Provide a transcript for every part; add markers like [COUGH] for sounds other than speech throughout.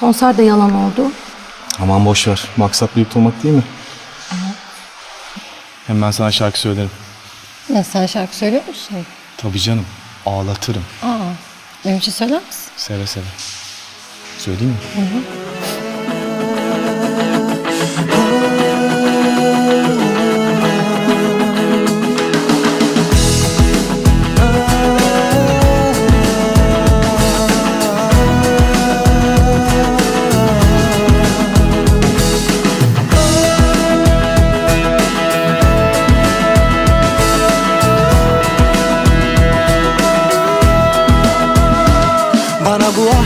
Konser de yalan oldu. Aman boş ver. Maksat birlikte olmak değil mi? Hem ben sana şarkı söylerim. Ya sen şarkı söylüyor musun? Tabii canım. Ağlatırım. Aa, benim için söyler misin? Seve seve. Söyleyeyim mi? Bana bu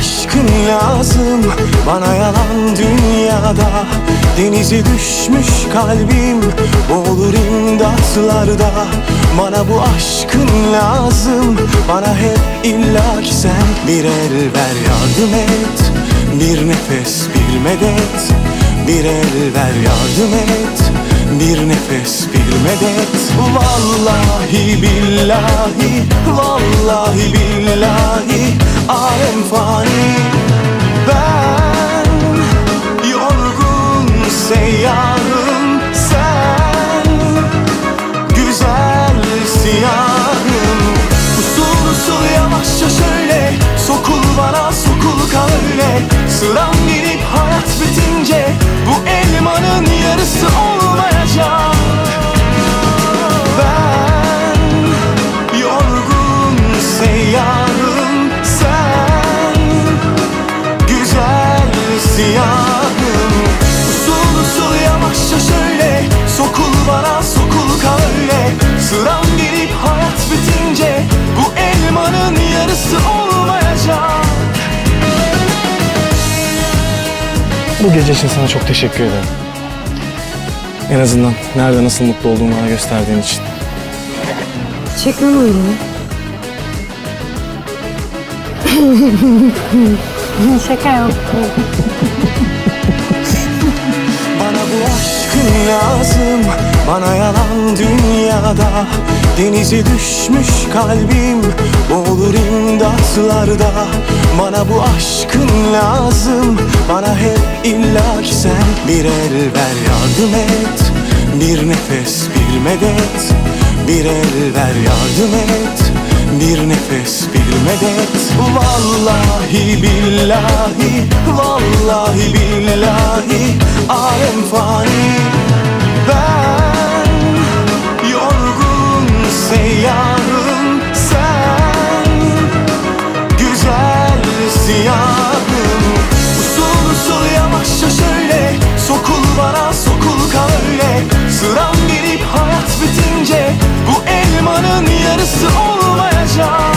aşkın lazım Bana yalan dünyada. Denize düşmüş kalbim Boğulur imdatlarda. Bana bu aşkın lazım Bana hep illaki sen Bir el ver. Yardım et Bir nefes bir medet Bir el ver yardım et bir nefes bir medet Vallahi billahi Vallahi billahi Alem fani. Ben Yorgun seyyahım Sen Güzel siyahım. Usul usul yavaşça şöyle Sokul bana sokul kal Sıram gelip hayat bitince Bu elmanın yarısı olmayacak Sıram gelip hayat bitince Bu elmanın yarısı olmayacak Bu gece için sana çok teşekkür ederim. En azından nerede nasıl mutlu olduğumu bana gösterdiğin için. Çek lan o elini. [LAUGHS] Şaka yaptım. Bana bu aşkın lazım Bana yalan dünyada Denize düşmüş kalbim Boğulur imdatlarda Bana bu aşkın lazım. Bana hep illaki sen Bir el ver yardım et. Bir nefes bir medet Bir el ver yardım et. Bir nefes bir medet. Vallahi billahi Vallahi billahi Alem fani Elmanın yarısı olmayacak